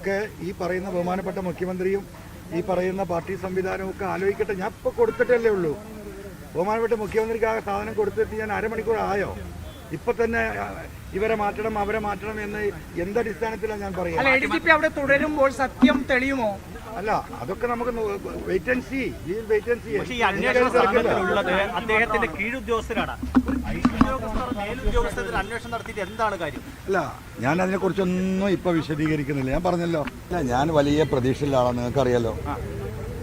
ഒക്കെ ഈ പറയുന്ന ബഹുമാനപ്പെട്ട മുഖ്യമന്ത്രിയും ഈ പറയുന്ന പാർട്ടി സംവിധാനവും ഒക്കെ ആലോചിക്കട്ടെ. ഞാൻ ഇപ്പോൾ കൊടുത്തിട്ടല്ലേ ഉള്ളൂ. ബഹുമാനപ്പെട്ട മുഖ്യമന്ത്രിക്ക് ആ സാധനം കൊടുത്തിട്ട് ഞാൻ അരമണിക്കൂർ ആയോ ഇപ്പൊ തന്നെ ഇവരെ മാറ്റണം അവരെ മാറ്റണം എന്ന് എന്തടിസ്ഥാനത്തിലാണ് ഞാൻ പറയുന്നത് അവിടെ തുടരുമ്പോൾ സത്യം തെളിയുമോ? അല്ല അതൊക്കെ നമുക്ക് wait and see wait and see പക്ഷേ ഈ അന്വേഷണ സംഘത്തിലുള്ളത് അദ്ദേഹത്തിന്റെ കീഴുദ്യോഗസ്ഥരാണ് ഉദ്യോഗസ്ഥർ മേലുദ്യോഗസ്ഥർ അന്വേഷണം നടത്തിയിട്ട് എന്താണ് കാര്യം? അല്ല ഞാൻ അതിനെ കുറിച്ചൊന്നും ഇപ്പൊ വിശദീകരിക്കുന്നില്ല. ഞാൻ പറഞ്ഞല്ലോ. അല്ല ഞാൻ വലിയ പ്രതീക്ഷയിലാണ് നിങ്ങൾക്കറിയാലോ.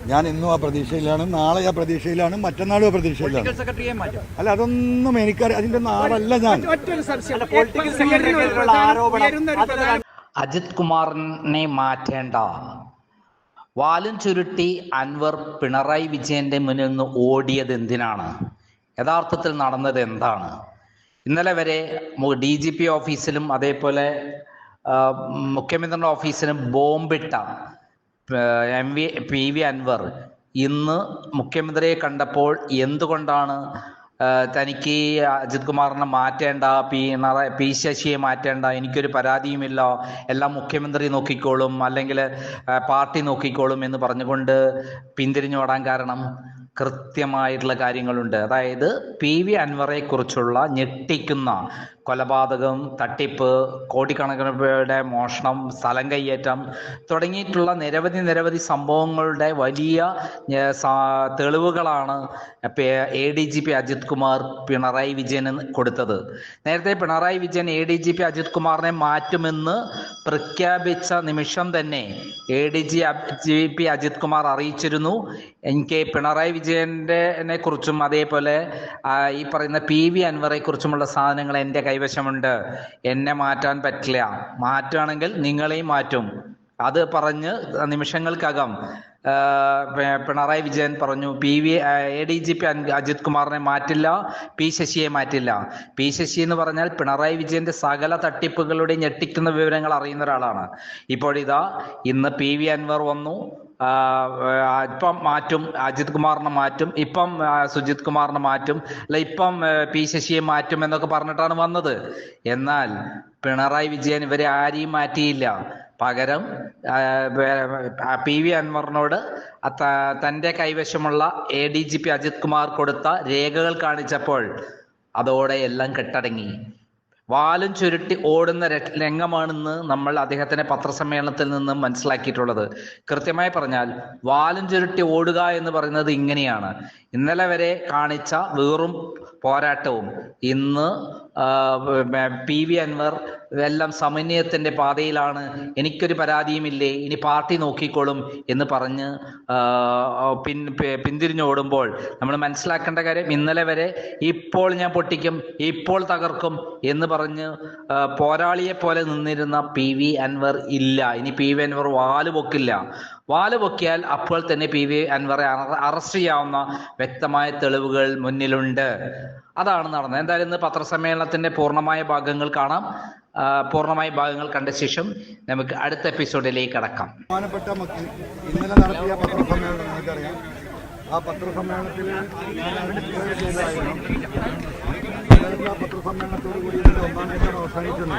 ഞാൻ ഇന്നും ആ പ്രതീക്ഷയിലാണ് നാളെ ആ പ്രതീക്ഷയിലാണ് മറ്റന്നാളും ആ പ്രതീക്ഷയിലാണ്. സെക്രട്ടറിയെ മാറ്റും. അല്ല അതൊന്നും എനിക്കറിയാം അതിന്റെ നാളല്ല ഞാൻ. അജിത് കുമാറിനെ മാറ്റേണ്ട. വാലും ചുരുട്ടി അൻവർ പിണറായി വിജയന്റെ മുന്നിൽ നിന്ന് ഓടിയത് എന്തിനാണ്? യഥാർത്ഥത്തിൽ നടന്നത് എന്താണ്? ഇന്നലെ വരെ ഡി ജി പി ഓഫീസിലും അതേപോലെ മുഖ്യമന്ത്രിയുടെ ഓഫീസിലും ബോംബിട്ട M V P V Anvar ഇന്ന് മുഖ്യമന്ത്രിയെ കണ്ടപ്പോൾ എന്തുകൊണ്ടാണ് തനിക്ക് അജിത് കുമാറിനെ മാറ്റേണ്ട പി പി ശശിയെ മാറ്റേണ്ട എനിക്കൊരു പരാതിയുമില്ല എല്ലാം മുഖ്യമന്ത്രി നോക്കിക്കോളും അല്ലെങ്കിൽ പാർട്ടി നോക്കിക്കോളും എന്ന് പറഞ്ഞുകൊണ്ട് പിന്തിരിഞ്ഞോടാൻ കാരണം കൃത്യമായിട്ടുള്ള കാര്യങ്ങളുണ്ട്. അതായത് പി വി അൻവറെ കുറിച്ചുള്ള ഞെട്ടിക്കുന്ന കൊലപാതകം തട്ടിപ്പ് കോടിക്കണക്കിന് രൂപയുടെ മോഷണം സ്ഥലം കയ്യേറ്റം തുടങ്ങിയിട്ടുള്ള നിരവധി നിരവധി സംഭവങ്ങളുടെ വലിയ തെളിവുകളാണ് A D G P Ajith Kumar Pinarayi വിജയന് കൊടുത്തത്. നേരത്തെ Pinarayi Vijayan A D G P Ajith കുമാറിനെ മാറ്റുമെന്ന് പ്രഖ്യാപിച്ച നിമിഷം തന്നെ A D G G P Ajith Kumar അറിയിച്ചിരുന്നു. എനിക്ക് പിണറായി വിജയന്റെ കുറിച്ചും അതേപോലെ ഈ പറയുന്ന പി വി അൻവറെ കുറിച്ചുമുള്ള സാധനങ്ങൾ എന്റെ കൈവശമുണ്ട്. എന്നെ മാറ്റാൻ പറ്റില്ല. മാറ്റുകയാണെങ്കിൽ നിങ്ങളെയും മാറ്റും. അത് പറഞ്ഞ് നിമിഷങ്ങൾക്കകം പിണറായി വിജയൻ പറഞ്ഞു P V A D G P Ajith കുമാറിനെ മാറ്റില്ല പി ശശിയെ മാറ്റില്ല. പി ശശി എന്ന് പറഞ്ഞാൽ പിണറായി വിജയന്റെ സകല തട്ടിപ്പുകളുടെ ഞെട്ടിക്കുന്ന വിവരങ്ങൾ അറിയുന്ന ഒരാളാണ്. ഇപ്പോഴിതാ ഇന്ന് പി വി അൻവർ വന്നു. ഇപ്പം മാറ്റും അജിത് കുമാറിനെ മാറ്റും ഇപ്പം സുജിത് കുമാറിനെ മാറ്റും അല്ല ഇപ്പം പി ശശിയെ മാറ്റും എന്നൊക്കെ പറഞ്ഞിട്ടാണ് വന്നത്. എന്നാൽ പിണറായി വിജയൻ ഇവരെ ആരെയും മാറ്റിയില്ല. പകരം പി വി അൻവറിനോട് തന്റെ കൈവശമുള്ള A D G P Ajith Kumar കൊടുത്ത രേഖകൾ കാണിച്ചപ്പോൾ അതോടെ എല്ലാം കെട്ടടങ്ങി. വാലും ചുരുട്ടി ഓടുന്ന രംഗമാണെന്ന് നമ്മൾ അദ്ദേഹത്തിന്റെ പത്രസമ്മേളനത്തിൽ നിന്നും മനസ്സിലാക്കിയിട്ടുള്ളത്. കൃത്യമായി പറഞ്ഞാൽ വാലും ചുരുട്ടി ഓടുക എന്ന് പറയുന്നത് ഇങ്ങനെയാണ്. ഇന്നലെ വരെ കാണിച്ച വെറും പോരാട്ടവും ഇന്ന് പി വി അൻവർ എല്ലാം സമന്വയത്തിന്റെ പാതയിലാണ്. എനിക്കൊരു പരാതിയുമില്ലേ? ഇനി പാർട്ടി നോക്കിക്കോളും എന്ന് പറഞ്ഞ് പിൻ പിന്തിരിഞ്ഞോടുമ്പോൾ നമ്മൾ മനസ്സിലാക്കേണ്ട കാര്യം ഇന്നലെ വരെ ഇപ്പോൾ ഞാൻ പൊട്ടിക്കും ഇപ്പോൾ തകർക്കും എന്ന് പറഞ്ഞ് പോരാളിയെ പോലെ നിന്നിരുന്ന പി വി അൻവർ ഇല്ല. ഇനി പി വി അൻവർ വാൽ പൊക്കില്ല. വാൽ പൊക്കിയാൽ അപ്പോൾ തന്നെ പി വി അൻവറെ അറസ്റ്റ് ചെയ്യാവുന്ന വ്യക്തമായ തെളിവുകൾ മുന്നിലുണ്ട്. അതാണ് നടന്നത്. എന്തായാലും ഇന്ന് പത്രസമ്മേളനത്തിന്റെ പൂർണമായ ഭാഗങ്ങൾ കാണാം. പൂർണമായ ഭാഗങ്ങൾ കണ്ട ശേഷം നമുക്ക് അടുത്ത എപ്പിസോഡിലേക്ക് കടക്കാം. ബഹുമാനപ്പെട്ട ഇന്നലെ നടത്തിയ പത്രസമ്മേളനം നിങ്ങൾക്കറിയാം. ആ പത്രസമ്മേളനത്തിൽ പത്രസമ്മേളനത്തോടു കൂടി അവസാനിക്കുന്നു.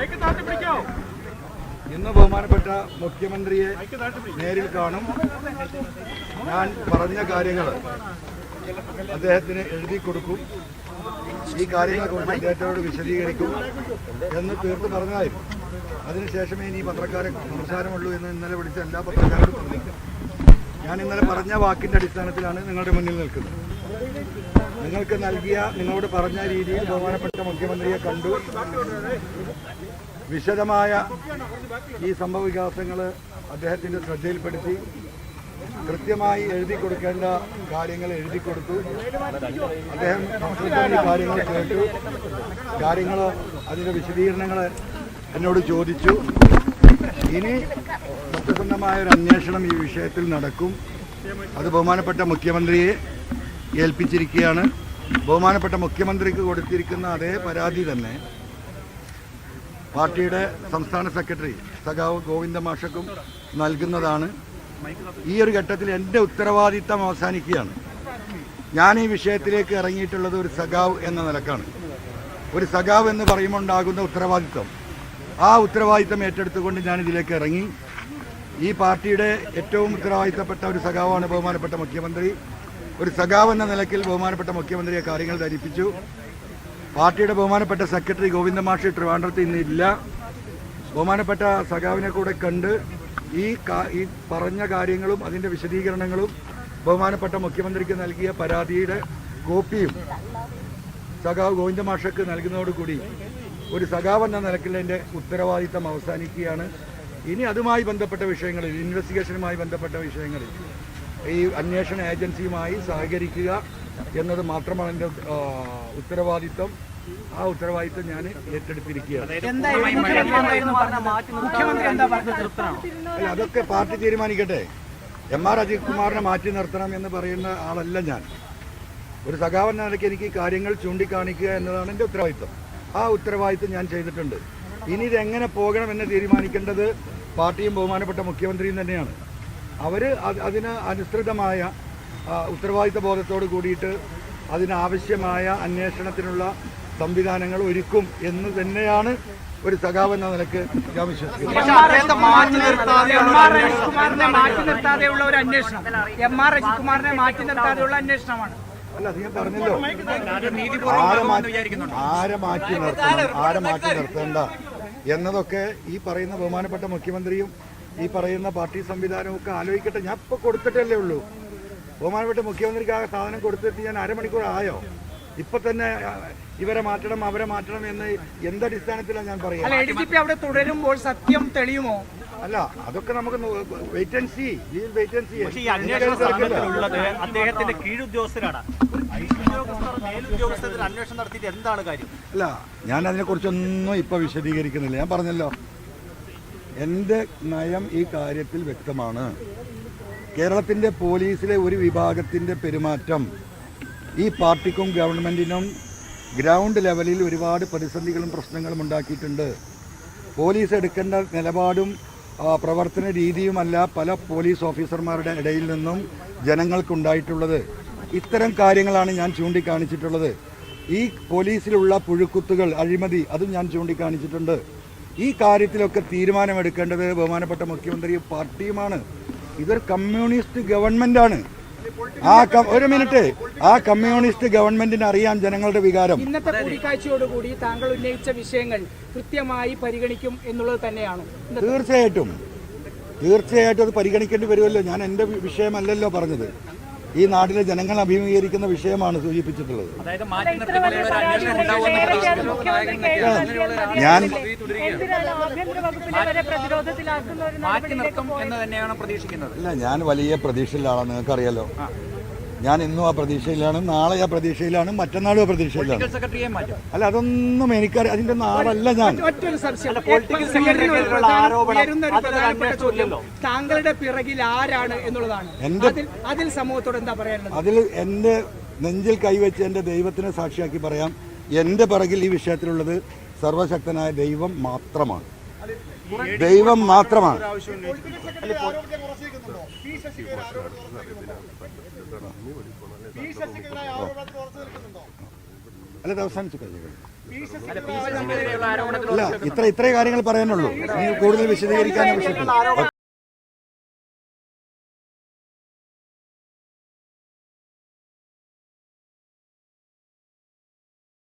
ഇന്ന് ബഹുമാനപ്പെട്ട മുഖ്യമന്ത്രിയെ നേരിൽ കാണും. ഞാൻ പറഞ്ഞ കാര്യങ്ങൾ അദ്ദേഹത്തിന് എഴുതി കൊടുക്കും. ഈ കാര്യങ്ങളെക്കുറിച്ച് അദ്ദേഹത്തോട് വിശദീകരിക്കും എന്ന് തീർത്ത് പറഞ്ഞാലും അതിനുശേഷമേ ഇനി പത്രക്കാരെ സംസാരമുള്ളൂ എന്ന് ഇന്നലെ വിളിച്ച എല്ലാ പത്രക്കാരോടും പറഞ്ഞു ഞാൻ ഇന്നലെ പറഞ്ഞ വാക്കിന്റെ അടിസ്ഥാനത്തിലാണ് നിങ്ങളുടെ മുന്നിൽ നിൽക്കുന്നത്. നിങ്ങൾക്ക് നൽകിയ നിങ്ങളോട് പറഞ്ഞ രീതിയിൽ ബഹുമാനപ്പെട്ട മുഖ്യമന്ത്രിയെ കണ്ടു. വിശദമായ ഈ സംഭവ വികാസങ്ങൾ അദ്ദേഹത്തിന്റെ ശ്രദ്ധയിൽപ്പെടുത്തി. കൃത്യമായി എഴുതി കൊടുക്കേണ്ട കാര്യങ്ങൾ എഴുതി കൊടുത്തു. അദ്ദേഹം കാര്യങ്ങൾ കേട്ടു. കാര്യങ്ങൾ അതിന്റെ വിശദീകരണങ്ങൾ എന്നോട് ചോദിച്ചു. ഇനി സത്യസന്ധമായ ഒരു അന്വേഷണം ഈ വിഷയത്തിൽ നടക്കും. അത് ബഹുമാനപ്പെട്ട മുഖ്യമന്ത്രിയെ ഏൽപ്പിച്ചിരിക്കുകയാണ്. ബഹുമാനപ്പെട്ട മുഖ്യമന്ത്രിക്ക് കൊടുത്തിരിക്കുന്ന അതേ പരാതി തന്നെ പാർട്ടിയുടെ സംസ്ഥാന സെക്രട്ടറി സഖാവ് ഗോവിന്ദ മാഷക്കും നൽകുന്നതാണ്. ഈ ഒരു ഘട്ടത്തിൽ എന്റെ ഉത്തരവാദിത്തം അവസാനിക്കുകയാണ്. ഞാൻ ഈ വിഷയത്തിലേക്ക് ഇറങ്ങിയിട്ടുള്ളത് ഒരു സഖാവ് എന്ന നിലക്കാണ്. ഒരു സഖാവ് എന്ന് പറയുമ്പോൾ ഉണ്ടാകുന്ന ഉത്തരവാദിത്തം. ആ ഉത്തരവാദിത്തം ഏറ്റെടുത്തുകൊണ്ട് ഞാൻ ഇതിലേക്ക് ഇറങ്ങി. ഈ പാർട്ടിയുടെ ഏറ്റവും ഉത്തരവാദിത്തപ്പെട്ട ഒരു സഖാവാണ് ബഹുമാനപ്പെട്ട മുഖ്യമന്ത്രി. ഒരു സഖാവ് എന്ന നിലയ്ക്കിൽ ബഹുമാനപ്പെട്ട മുഖ്യമന്ത്രിയെ കാര്യങ്ങൾ ധരിപ്പിച്ചു. പാർട്ടിയുടെ ബഹുമാനപ്പെട്ട സെക്രട്ടറി ഗോവിന്ദമാഷി ട്രിവാൻഡ്രത്ത് ഇന്നില്ല ബഹുമാനപ്പെട്ട സഖാവിനെ കൂടെ കണ്ട് ഈ ഈ പറഞ്ഞ കാര്യങ്ങളും അതിന്റെ വിശദീകരണങ്ങളും ബഹുമാനപ്പെട്ട മുഖ്യമന്ത്രിക്ക് നൽകിയ പരാതിയുടെ കോപ്പിയും സഖാവ് ഗോവിന്ദ മാഷക്ക് നൽകുന്നതോടുകൂടി ഒരു സഖാവ് എന്ന നിലയ്ക്കുള്ളതിന്റെ ഉത്തരവാദിത്തം അവസാനിക്കുകയാണ്. ഇനി അതുമായി ബന്ധപ്പെട്ട വിഷയങ്ങളിൽ ഇൻവെസ്റ്റിഗേഷനുമായി ബന്ധപ്പെട്ട വിഷയങ്ങളിൽ ഈ അന്വേഷണ ഏജൻസിയുമായി സഹകരിക്കുക എന്നത് മാത്രമാണ് എന്റെ ഉത്തരവാദിത്തം ആ ഉത്തരവാദിത്വം ഞാൻ ഏറ്റെടുത്തിരിക്കുകയാണ്. അതൊക്കെ പാർട്ടി തീരുമാനിക്കട്ടെ. എം ആർ അജിത് കുമാറിനെ മാറ്റി നിർത്തണം എന്ന് പറയുന്ന ആളല്ല ഞാൻ. ഒരു സഖാവൻ നിലയ്ക്ക് എനിക്ക് കാര്യങ്ങൾ ചൂണ്ടിക്കാണിക്കുക എന്നതാണ് എന്റെ ഉത്തരവാദിത്വം. ആ ഉത്തരവാദിത്വം ഞാൻ ചെയ്തിട്ടുണ്ട്. ഇനി ഇതെങ്ങനെ എങ്ങനെ പോകണമെന്ന് തീരുമാനിക്കേണ്ടത് പാർട്ടിയും ബഹുമാനപ്പെട്ട മുഖ്യമന്ത്രിയും തന്നെയാണ്. അവർ അതിന് അനുസൃതമായ ഉത്തരവാദിത്വ ഉത്തരവാദിത്ത ബോധത്തോട് കൂടിയിട്ട് അതിനാവശ്യമായ അന്വേഷണത്തിനുള്ള സംവിധാനങ്ങൾ ഒരുക്കും എന്ന് തന്നെയാണ് ഒരു സഖാവ് എന്ന നിലയ്ക്ക് ഞാൻ വിശ്വസിക്കുന്നത്. മാറ്റി നിർത്താതെയുള്ള ഒരു അന്വേഷണം. എം ആർ അജിത്കുമാറിനെ മാറ്റി നിർത്താതെയുള്ള അന്വേഷണമാണ്. അല്ല പറഞ്ഞല്ലോ. ആരെ മാറ്റി ആരെ മാറ്റി നിർത്തണം? ആരെ മാറ്റി നിർത്തേണ്ട? എന്നതൊക്കെ ഈ പറയുന്ന ബഹുമാനപ്പെട്ട മുഖ്യമന്ത്രിയും ഈ പറയുന്ന പാർട്ടി സംവിധാനവും ഒക്കെ ആലോചിക്കട്ടെ. ഞാൻ ഇപ്പൊ കൊടുത്തിട്ടല്ലേ ഉള്ളൂ. ബഹുമാനപ്പെട്ട മുഖ്യമന്ത്രിക്ക് ആ സാധനം കൊടുത്തിട്ട് ഞാൻ അരമണിക്കൂർ ആയോ ഇപ്പൊ തന്നെ ഇവരെ മാറ്റണം അവരെ മാറ്റണം എന്ന് എന്തടിസ്ഥാനത്തിലാണ് ഞാൻ അല്ല പറയുക? എ ഡി ജി പി അവിടെ തുടരുമ്പോൾ സത്യം തെളിയുമോ? അല്ല അതൊക്കെ നമുക്ക് wait and see wait and see പക്ഷേ ഈ അന്വേഷണ സംഘത്തിലുള്ളത് അദ്ദേഹത്തിന്റെ കീഴുദ്യോഗസ്ഥരാണ്. അന്വേഷണം നടത്തിയിട്ട് എന്താണ് കാര്യം? അല്ല ഞാൻ അതിനെക്കുറിച്ചൊന്നും ഇപ്പൊ വിശദീകരിക്കുന്നില്ല. ഞാൻ പറഞ്ഞല്ലോ. എന്റെ നയം ഈ കാര്യത്തിൽ വ്യക്തമാണ്. കേരളത്തിന്റെ പോലീസിലെ ഒരു വിഭാഗത്തിന്റെ പെരുമാറ്റം ഈ പാർട്ടിക്കും ഗവൺമെന്റിനും ഗ്രൗണ്ട് ലെവലിൽ ഒരുപാട് പ്രതിസന്ധികളും പ്രശ്നങ്ങളും ഉണ്ടാക്കിയിട്ടുണ്ട്. പോലീസ് എടുക്കേണ്ട നിലപാടും പ്രവർത്തന രീതിയുമല്ല പല പോലീസ് ഓഫീസർമാരുടെ ഇടയിൽ നിന്നും ജനങ്ങൾക്കുണ്ടായിട്ടുള്ളത്. ഇത്തരം കാര്യങ്ങളാണ് ഞാൻ ചൂണ്ടിക്കാണിച്ചിട്ടുള്ളത്. ഈ പോലീസിലുള്ള പുഴുക്കുത്തുകൾ അഴിമതി അതും ഞാൻ ചൂണ്ടിക്കാണിച്ചിട്ടുണ്ട്. ഈ കാര്യത്തിലൊക്കെ തീരുമാനമെടുക്കേണ്ടത് ബഹുമാനപ്പെട്ട മുഖ്യമന്ത്രി പാർട്ടിയുമാണ്. ഇതൊരു കമ്മ്യൂണിസ്റ്റ് ഗവൺമെന്റാണ്. ആ ഒരു മിനിറ്റ്. ആ കമ്മ്യൂണിസ്റ്റ് ഗവൺമെന്റിന് അറിയാം ജനങ്ങളുടെ വികാരം. ഇന്നത്തെ കൂടിക്കാഴ്ചയോടുകൂടി താങ്കൾ ഉന്നയിച്ച വിഷയങ്ങൾ കൃത്യമായി പരിഗണിക്കും എന്നുള്ളത് തന്നെയാണ്. തീർച്ചയായിട്ടും. തീർച്ചയായിട്ടും അത് പരിഗണിക്കേണ്ടി വരുമല്ലോ. ഞാൻ എന്റെ വിഷയമല്ലല്ലോ പറഞ്ഞത്. ഈ നാട്ടിലെ ജനങ്ങൾ അഭിമുഖീകരിക്കുന്ന വിഷയമാണ് സൂചിപ്പിച്ചിട്ടുള്ളത്. ഞാൻ? അല്ല ഞാൻ വലിയ പ്രതീക്ഷയിലാണ് നിങ്ങൾക്കറിയാലോ. ഞാൻ ഇന്നും ആ പ്രതീക്ഷയിലാണ് നാളെ ആ പ്രതീക്ഷയിലാണ് മറ്റന്നാളും ആ പ്രതീക്ഷയിലാണ്. അല്ല അതൊന്നും എനിക്കറിയാം. അതിന്റെ നാളല്ല ഞാൻ. താങ്കളുടെ പിറകിൽ ആരാണ് എന്നുള്ളതാണ്. അതിൽ സമൂഹത്തോട് എന്താ പറയാനുള്ളത്? അതിൽ എന്റെ നെഞ്ചിൽ കൈവച്ച് എന്റെ ദൈവത്തിനെ സാക്ഷിയാക്കി പറയാം. എന്റെ പിറകിൽ ഈ വിഷയത്തിലുള്ളത് സർവശക്തനായ ദൈവം മാത്രമാണ്. ദൈവം മാത്രമാണ്. അല്ല ഇത് അവസാനിച്ചു കഴിഞ്ഞു. അല്ല ഇത്ര ഇത്രേ കാര്യങ്ങൾ പറയാനുള്ളൂ. കൂടുതൽ വിശദീകരിക്കാൻ ആവശ്യമില്ല